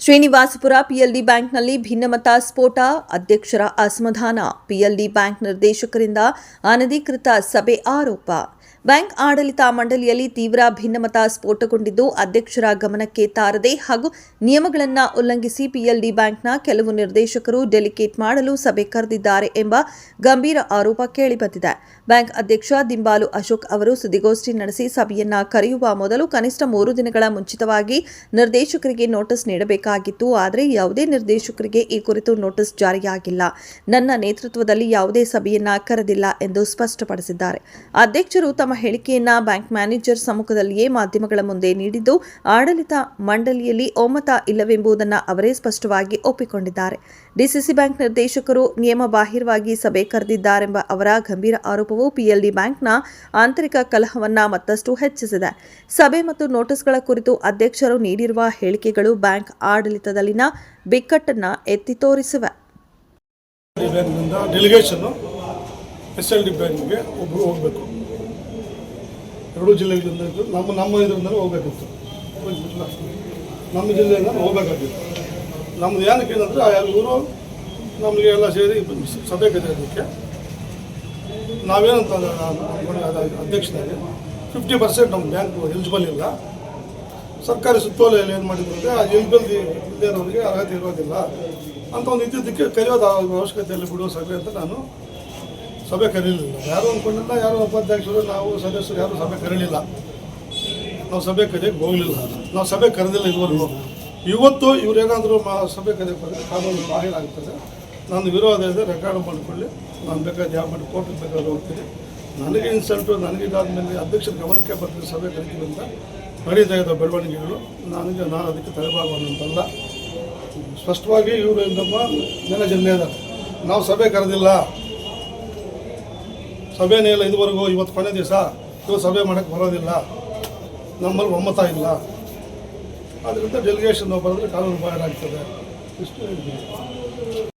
Srinivaspur PLD ಬ್ಯಾಂಕ್ನಲ್ಲಿ ಭಿನ್ನಮತ ಸ್ಫೋಟ ಅಧ್ಯಕ್ಷರ ಅಸಮಾಧಾನ ಪಿಎಲ್ಡಿ ಬ್ಯಾಂಕ್ ನಿರ್ದೇಶಕರಿಂದ ಅನಧಿಕೃತ ಸಭೆ ಆರೋಪ. ಬ್ಯಾಂಕ್ ಆಡಳಿತ ಮಂಡಳಿಯಲ್ಲಿ ತೀವ್ರ ಭಿನ್ನಮತ ಸ್ಫೋಟಗೊಂಡಿದ್ದು ಅಧ್ಯಕ್ಷರ ಗಮನಕ್ಕೆ ತಾರದೆ ಹಾಗೂ ನಿಯಮಗಳನ್ನು ಉಲ್ಲಂಘಿಸಿ ಪಿಎಲ್ಡಿ ಬ್ಯಾಂಕ್ನ ಕೆಲವು ನಿರ್ದೇಶಕರು ಡೆಲಿಕೇಟ್ ಮಾಡಲು ಸಭೆ ಕರೆದಿದ್ದಾರೆ ಎಂಬ ಗಂಭೀರ ಆರೋಪ ಕೇಳಿಬಂದಿದೆ. ಬ್ಯಾಂಕ್ ಅಧ್ಯಕ್ಷ ದಿಂಬಾಲು ಅಶೋಕ್ ಅವರು ಸುದ್ದಿಗೋಷ್ಠಿ ನಡೆಸಿ ಸಭೆಯನ್ನ ಕರೆಯುವ ಮೊದಲು ಕನಿಷ್ಠ ಮೂರು ದಿನಗಳ ಮುಂಚಿತವಾಗಿ ನಿರ್ದೇಶಕರಿಗೆ ನೋಟಿಸ್ ನೀಡಬೇಕಾಗಿತ್ತು. ಆದರೆ ಯಾವುದೇ ನಿರ್ದೇಶಕರಿಗೆ ಈ ಕುರಿತು ನೋಟಿಸ್ ಜಾರಿಯಾಗಿಲ್ಲ. ನನ್ನ ನೇತೃತ್ವದಲ್ಲಿ ಯಾವುದೇ ಸಭೆಯನ್ನ ಕರೆದಿಲ್ಲ ಎಂದು ಸ್ಪಷ್ಟಪಡಿಸಿದ್ದಾರೆ. ಅಧ್ಯಕ್ಷರು ತಮ್ಮ ಹೇಳಿಕೆಯನ್ನ ಬ್ಯಾಂಕ್ ಮ್ಯಾನೇಜರ್ ಸಮ್ಮುಖದಲ್ಲಿಯೇ ಮಾಧ್ಯಮಗಳ ಮುಂದೆ ನೀಡಿದ್ದು, ಆಡಳಿತ ಮಂಡಳಿಯಲ್ಲಿ ಒಮ್ಮತ ಇಲ್ಲವೆಂಬುದನ್ನು ಅವರೇ ಸ್ಪಷ್ಟವಾಗಿ ಒಪ್ಪಿಕೊಂಡಿದ್ದಾರೆ. ಡಿಸಿಸಿ ಬ್ಯಾಂಕ್ ನಿರ್ದೇಶಕರು ನಿಯಮ ಬಾಹಿರವಾಗಿ ಸಭೆ ಕರೆದಿದ್ದಾರೆಂಬ ಅವರ ಗಂಭೀರ ಆರೋಪವು ಪಿಎಲ್ಡಿ ಬ್ಯಾಂಕ್ನ ಆಂತರಿಕ ಕಲಹವನ್ನ ಮತ್ತಷ್ಟು ಹೆಚ್ಚಿಸಿದೆ. ಸಭೆ ಮತ್ತು ನೋಟಿಸ್ಗಳ ಕುರಿತು ಅಧ್ಯಕ್ಷರು ನೀಡಿರುವ ಹೇಳಿಕೆಗಳು ಬ್ಯಾಂಕ್ ಆಡಳಿತದಲ್ಲಿನ ಬಿಕ್ಕಟ್ಟನ್ನು ಎತ್ತಿ ತೋರಿಸಿವೆ. ಎಸ್ ಎಲ್ ಡಿ ಬ್ಯಾಂಕ್ಗೆ ಒಬ್ಬರು ಹೋಗಬೇಕು. ಎರಡೂ ಜಿಲ್ಲೆಗಳಿಂದ ನಮ್ಮ ನಮ್ಮ ಇದರಿಂದ ಹೋಗ್ಬೇಕಿತ್ತು. ನಮ್ಮ ಜಿಲ್ಲೆಯಿಂದ ಹೋಗ್ಬೇಕಾಗಿತ್ತು ನಮ್ದು ಏನಕ್ಕೆ ಏನಂದರೆ ಇವರು ನಮಗೆ ಎಲ್ಲ ಸೇರಿ ಸಭೆ ಅದಕ್ಕೆ ನಾವೇನಂತ ಅಧ್ಯಕ್ಷನಾಗಿ ಫಿಫ್ಟಿ ಪರ್ಸೆಂಟ್ ನಮ್ಮ ಬ್ಯಾಂಕ್ ಎಲಿಜಿಬಲ್ ಇಲ್ಲ ಸರ್ಕಾರಿ ಸುತ್ತೋಲೆಯಲ್ಲಿ ಏನು ಮಾಡಿದ್ರು ಅಂದರೆ ಆ ಎಲಿಜಿಬಲ್ ಇರೋರಿಗೆ ಅರ್ಹತೆ ಇರೋದಿಲ್ಲ ಅಂತ ಒಂದು ಇದ್ದಿದ್ದಕ್ಕೆ ಕರೆಯೋದು ಆ ಅವಶ್ಯಕತೆಯಲ್ಲಿ ಬಿಡುವ ಸಭೆ ಅಂತ ನಾನು ಸಭೆ ಕರೀಲಿಲ್ಲ. ಯಾರು ಅಂದ್ಕೊಂಡಿಲ್ಲ ಯಾರು ಉಪಾಧ್ಯಕ್ಷರು, ನಾವು ಸದಸ್ಯರು, ಯಾರು ಸಭೆ ಕರೀಲಿಲ್ಲ. ನಾವು ಸಭೆ ಕರೆಯೋಕ್ಕೆ ಹೋಗಲಿಲ್ಲ. ನಾವು ಸಭೆ ಕರೆದಿಲ್ಲ ಇದುವರೆಗೂ. ಇವತ್ತು ಇವರೇನಾದರೂ ಮಾ ಸಭೆ ಕರೆಯಕ್ಕೆ ಬಂದರೆ ಕಾನೂನು ಬಾಹಿರ ಆಗ್ತದೆ. ನಾನು ವಿರೋಧ ಇದೆ, ರೆಕಾರ್ಡ್ ಮಾಡಿಕೊಳ್ಳಿ. ನಾನು ಬೇಕಾದ ಯಾವ ಮಾಡಿ ಕೋರ್ಟಿಗೆ ಬೇಕಾದ್ರೆ ಹೋಗ್ತೀನಿ. ನನಗೆ ಇನ್ಸಲ್ಟು, ನನಗೆ ಇದಾದಮೇಲೆ ಅಧ್ಯಕ್ಷರ ಗಮನಕ್ಕೆ ಬರ್ತೀನಿ, ಸಭೆ ಕರಿತೀವಿ ಅಂತ ನಡೀತಾ ಇದ್ದ ಬೆಳವಣಿಗೆಗಳು. ನನಗೆ, ನಾನು ಅದಕ್ಕೆ ತಲೆಬಾಗುವಂತಲ್ಲ ಸ್ಪಷ್ಟವಾಗಿ ಇವರು ನಮ್ಮ ಮ್ಯಾನೇಜರ್ನೇ ಇದ್ದಾರೆ. ನಾವು ಸಭೆ ಕರೆದಿಲ್ಲ. ಸಭೆನೇ ಇಲ್ಲ ಇದುವರೆಗೂ ಇವತ್ತು ಕೊನೆ ದಿವಸ ಇವತ್ತು ಸಭೆ ಮಾಡೋಕ್ಕೆ ಬರೋದಿಲ್ಲ. ನಮ್ಮಲ್ಲಿ ಒಮ್ಮತ ಇಲ್ಲ. ಅದರಿಂದ ಡೆಲಿಗೇಷನ್ ಬರೆದ್ರೆ ಕಾನೂನು ಬಾಹಿರ ಆಗ್ತದೆ. ಇಷ್ಟು